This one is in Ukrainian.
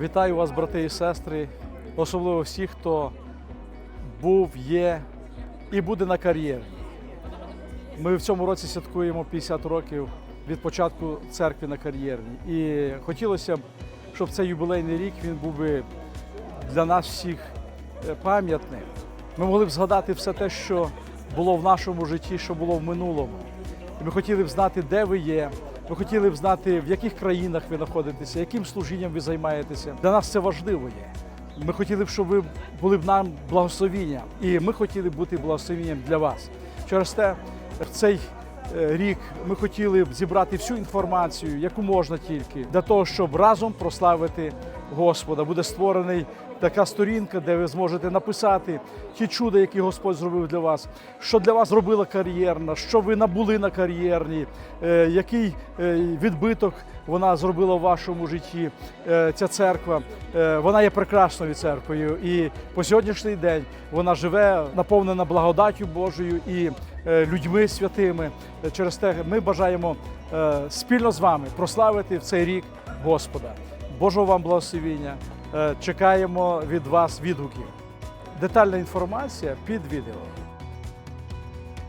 Вітаю вас, брати і сестри, особливо всіх, хто був, є і буде на кар'єрі. Ми в цьому році святкуємо 50 років від початку церкви на кар'єрній. І хотілося б, щоб цей юбілейний рік він був би для нас всіх е, пам'ятним. Ми могли б згадати все те, що було в нашому житті, що було в минулому. І ми хотіли б знати, де ви є. Ми хотіли б знати, в яких країнах ви знаходитеся, яким служінням ви займаєтеся. Для нас це важливо є. Ми хотіли б, щоб ви були б нам благословінням, і ми хотіли б бути благословінням для вас. Через те в цей е, рік ми хотіли б зібрати всю інформацію, яку можна тільки, для того, щоб разом прославити Господа. Буде створений така сторінка, де ви зможете написати ті чуда, які Господь зробив для вас, що для вас зробила кар'єрна, що ви набули на кар'єрні, е, який е, відбиток вона зробила в вашому житті. Е, Ця церква вона є прекрасною церквою, і по сьогоднішній день вона живе наповнена благодаттю Божою і людьми святими. Через те ми бажаємо спільно з вами прославити в цей рік Господа. Божого вам благословіння. Е, Чекаємо від вас відгуків. Детальна інформація під відео.